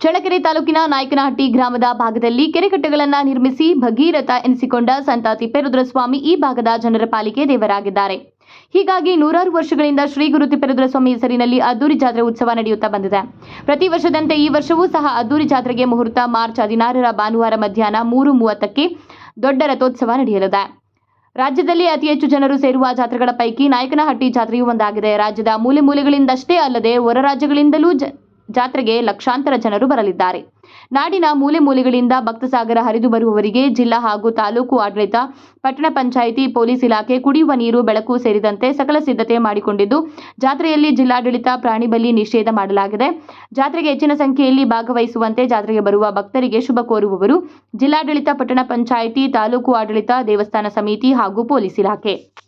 ಚಳ್ಳಕೆರೆ ತಾಲೂಕಿನ ನಾಯಕನಹಟ್ಟಿ ಗ್ರಾಮದ ಭಾಗದಲ್ಲಿ ಕೆರೆಕಟ್ಟೆಗಳನ್ನು ನಿರ್ಮಿಸಿ ಭಗೀರಥ ಎನಿಸಿಕೊಂಡ ಸಂತ ತಿಪ್ಪೇರುದ್ರಸ್ವಾಮಿ ಈ ಭಾಗದ ಜನರ ಪಾಲಿಗೆ ದೇವರಾಗಿದ್ದಾರೆ. ಹೀಗಾಗಿ ನೂರಾರು ವರ್ಷಗಳಿಂದ ಶ್ರೀ ಗುರು ತಿಪ್ಪೇರುದ್ರಸ್ವಾಮಿ ಹೆಸರಿನಲ್ಲಿ ಅದ್ದೂರಿ ಜಾತ್ರೆ ಉತ್ಸವ ನಡೆಯುತ್ತಾ ಬಂದಿದೆ. ಪ್ರತಿ ವರ್ಷದಂತೆ ಈ ವರ್ಷವೂ ಸಹ ಅದ್ದೂರಿ ಜಾತ್ರೆಗೆ ಮುಹೂರ್ತ ಮಾರ್ಚ್ ಹದಿನಾರರ ಭಾನುವಾರ ಮಧ್ಯಾಹ್ನ ಮೂರು ಮೂವತ್ತಕ್ಕೆ ದೊಡ್ಡ ರಥೋತ್ಸವ ನಡೆಯಲಿದೆ. ರಾಜ್ಯದಲ್ಲಿ ಅತಿ ಹೆಚ್ಚು ಜನರು ಸೇರುವ ಜಾತ್ರೆಗಳ ಪೈಕಿ ನಾಯಕನಹಟ್ಟಿ ಜಾತ್ರೆಯೂ ಒಂದಾಗಿದೆ. ರಾಜ್ಯದ ಮೂಲೆ ಮೂಲೆಗಳಿಂದಷ್ಟೇ ಅಲ್ಲದೆ ಹೊರ ರಾಜ್ಯಗಳಿಂದಲೂ ಜಾತ್ರೆಗೆ ಲಕ್ಷಾಂತರ ಜನರು ಬರಲಿದ್ದಾರೆ. ನಾಡಿನ ಮೂಲೆ ಮೂಲೆಗಳಿಂದ ಭಕ್ತಸಾಗರ ಹರಿದು ಬರುವವರಿಗೆ ಜಿಲ್ಲಾ ಹಾಗೂ ತಾಲೂಕು ಆಡಳಿತ, ಪಟ್ಟಣ ಪಂಚಾಯಿತಿ, ಪೊಲೀಸ್ ಇಲಾಖೆ ಕುಡಿಯುವ ನೀರು, ಬೆಳಕು ಸೇರಿದಂತೆ ಸಕಲ ಸಿದ್ಧತೆ ಮಾಡಿಕೊಂಡಿದ್ದು, ಜಾತ್ರೆಯಲ್ಲಿ ಜಿಲ್ಲಾಡಳಿತ ಪ್ರಾಣಿ ಬಲಿ ನಿಷೇಧ ಮಾಡಲಾಗಿದೆ. ಜಾತ್ರೆಗೆ ಹೆಚ್ಚಿನ ಸಂಖ್ಯೆಯಲ್ಲಿ ಭಾಗವಹಿಸುವಂತೆ ಜಾತ್ರೆಗೆ ಬರುವ ಭಕ್ತರಿಗೆ ಶುಭ ಕೋರುವವರು ಜಿಲ್ಲಾಡಳಿತ, ಪಟ್ಟಣ ಪಂಚಾಯಿತಿ, ತಾಲೂಕು ಆಡಳಿತ, ದೇವಸ್ಥಾನ ಸಮಿತಿ ಹಾಗೂ ಪೊಲೀಸ್ ಇಲಾಖೆ.